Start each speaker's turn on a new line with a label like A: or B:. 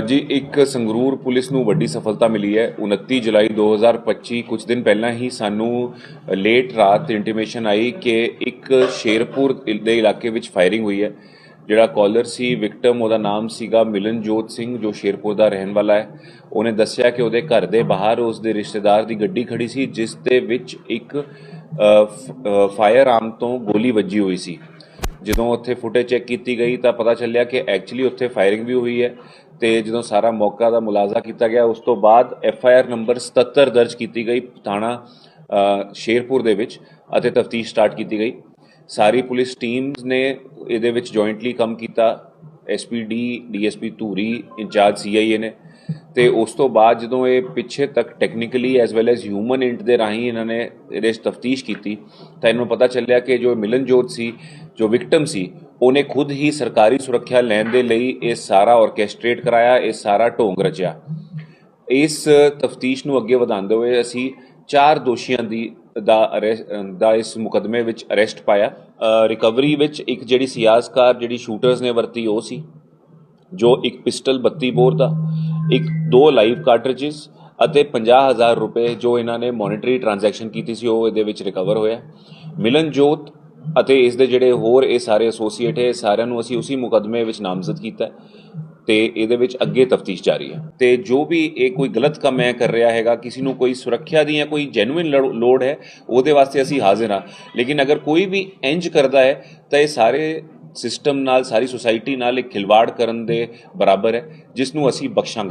A: ਜੀ, ਇੱਕ ਸੰਗਰੂਰ ਪੁਲਿਸ ਨੂੰ ਵੱਡੀ ਸਫਲਤਾ ਮਿਲੀ ਹੈ। 29 ਜੁਲਾਈ 2025 ਕੁਝ ਦਿਨ ਪਹਿਲਾਂ ਹੀ ਸਾਨੂੰ ਲੇਟ ਰਾਤ ਇੰਟੀਮੇਸ਼ਨ ਆਈ ਕਿ ਇੱਕ ਸ਼ੇਰਪੁਰ ਦੇ ਇਲਾਕੇ ਵਿੱਚ ਫਾਇਰਿੰਗ ਹੋਈ ਹੈ। ਜਿਹੜਾ ਕਾਲਰ ਸੀ ਵਿਕਟਮ ਉਹਦਾ ਨਾਮ ਸੀਗਾ ਮਿਲਨਜੋਤ ਸਿੰਘ, ਜੋ ਸ਼ੇਰਪੁਰ ਦਾ ਰਹਿਣ ਵਾਲਾ ਹੈ। ਉਹਨੇ ਦੱਸਿਆ ਕਿ ਉਹਦੇ ਘਰ ਦੇ ਬਾਹਰ ਉਸ ਦੇ ਰਿਸ਼ਤੇਦਾਰ ਦੀ ਗੱਡੀ ਖੜੀ ਸੀ, ਜਿਸ ਦੇ ਵਿੱਚ ਇੱਕ ਫਾਇਰ ਆਰਮ ਤੋਂ ਗੋਲੀ ਵੱਜੀ ਹੋਈ ਸੀ। ਜਦੋਂ ਉੱਥੇ ਫੁਟੇਜ ਚੈੱਕ ਕੀਤੀ ਗਈ ਤਾਂ ਪਤਾ ਚੱਲਿਆ ਕਿ ਐਕਚੁਅਲੀ ਉੱਥੇ ਫਾਇਰਿੰਗ ਵੀ ਹੋਈ ਹੈ ਤੇ ਜਦੋਂ ਸਾਰਾ ਮੌਕਾ ਦਾ ਮੁਲਾਜ਼ਾ ਕੀਤਾ ਗਿਆ, ਉਸ ਤੋਂ ਬਾਅਦ ਐਫ ਆਈ ਆਰ ਨੰਬਰ 77 ਦਰਜ ਕੀਤੀ ਗਈ ਥਾਣਾ ਸ਼ੇਰਪੁਰ ਦੇ ਵਿੱਚ ਅਤੇ ਤਫਤੀਸ਼ ਸਟਾਰਟ ਕੀਤੀ ਗਈ। ਸਾਰੀ ਪੁਲਿਸ ਟੀਮਸ ਨੇ ਇਹਦੇ ਵਿੱਚ ਜੁਆਇੰਟਲੀ ਕੰਮ ਕੀਤਾ। SPD DSP Dhuri, in-charge CIA ਨੇ। ਤੇ ਉਸ ਤੋਂ ਬਾਅਦ ਜਦੋਂ ਇਹ ਪਿੱਛੇ ਤੱਕ technically as well as human int ਦੇ ਰਾਹੀਂ ਇਹਨਾਂ ਨੇ ਇਹਦੇ 'ਚ ਤਫਤੀਸ਼ ਕੀਤੀ, ਤਾਂ ਇਹਨੂੰ ਪਤਾ ਚੱਲਿਆ ਕਿ ਜੋ ਮਿਲਨਜੋਤ ਸੀ, ਜੋ ਵਿਕਟਮ ਸੀ, ਉਹਨੇ ਖੁਦ ਹੀ ਸਰਕਾਰੀ ਸੁਰੱਖਿਆ ਲੈਣ ਦੇ ਲਈ ਇਹ ਸਾਰਾ ਆਰਕੈਸਟ੍ਰੇਟ ਕਰਾਇਆ, ਇਹ ਸਾਰਾ ਢੋਂਗ ਰਚਿਆ। ਇਸ ਤਫਤੀਸ਼ ਨੂੰ ਅੱਗੇ ਵਧਾਉਂਦੇ ਹੋਏ ਅਸੀਂ ਚਾਰ ਦੋਸ਼ੀਆਂ ਦੀ, ਦਾ arrest- ਦਾ ਇਸ ਮੁਕਦਮੇ ਵਿੱਚ ਅਰੈਸਟ ਪਾਇਆ। ਰਿਕਵਰੀ ਵਿੱਚ ਇੱਕ ਜਿਹੜੀ ਸਿਆਸਕਾਰ, ਜਿਹੜੀ ਸ਼ੂਟਰਸ ਨੇ ਵਰਤੀ, ਉਹ ਸੀ, ਜੋ ਇੱਕ ਪਿਸਟਲ 32 ਬੋਰ ਦਾ। ਇੱਕ, ਦੋ ਲਾਈਵ ਕਾਰਟ੍ਰਿਜਸ ਅਤੇ 50000 ਰੁਪਏ ਜੋ ਇਹਨਾਂ ਨੇ ਮੋਨਿਟਰੀ ਟ੍ਰਾਂਜੈਕਸ਼ਨ ਕੀਤੀ ਸੀ, ਉਹ ਇਹਦੇ ਵਿੱਚ ਰਿਕਵਰ ਹੋਇਆ ਮਿਲਨਜੋਤ ਅਤੇ ਇਸ ਦੇ ਜਿਹੜੇ ਹੋਰ ਇਹ ਸਾਰੇ ਐਸੋਸੀਏਟ ਹੈ, ਇਹ ਸਾਰਿਆਂ ਨੂੰ ਅਸੀਂ ਉਸੇ ਮੁਕਦਮੇ ਵਿੱਚ ਨਾਮਜ਼ਦ ਕੀਤਾ ਹੈ ਤੇ ਇਹਦੇ ਵਿੱਚ ਅੱਗੇ ਤਫਤੀਸ਼ ਜਾਰੀ ਹੈ। ਤੇ ਜੋ ਵੀ ਇਹ ਕੋਈ ਗਲਤ ਕੰਮ ਹੈ, ਕਰ ਰਿਹਾ ਹੈਗਾ, ਕਿਸੇ ਨੂੰ ਕੋਈ ਸੁਰੱਖਿਆ ਦੀ ਜਾਂ ਕੋਈ ਜੈਨੂਇਨ ਲੋੜ ਹੈ, ਉਹਦੇ ਵਾਸਤੇ ਅਸੀਂ ਹਾਜ਼ਰ ਹਾਂ। ਲੇਕਿਨ ਅਗਰ ਕੋਈ ਵੀ ਇੰਜ ਕਰਦਾ ਹੈ, ਤਾਂ ਇਹ ਸਾਰੇ ਸਿਸਟਮ ਨਾਲ, ਸਾਰੀ ਸੁਸਾਇਟੀ ਨਾਲ ਇੱਕ ਖਿਲਵਾੜ ਕਰਨ ਦੇ ਬਰਾਬਰ ਹੈ, ਜਿਸ ਨੂੰ ਅਸੀਂ ਬਖਸ਼ਾਂਗੇ।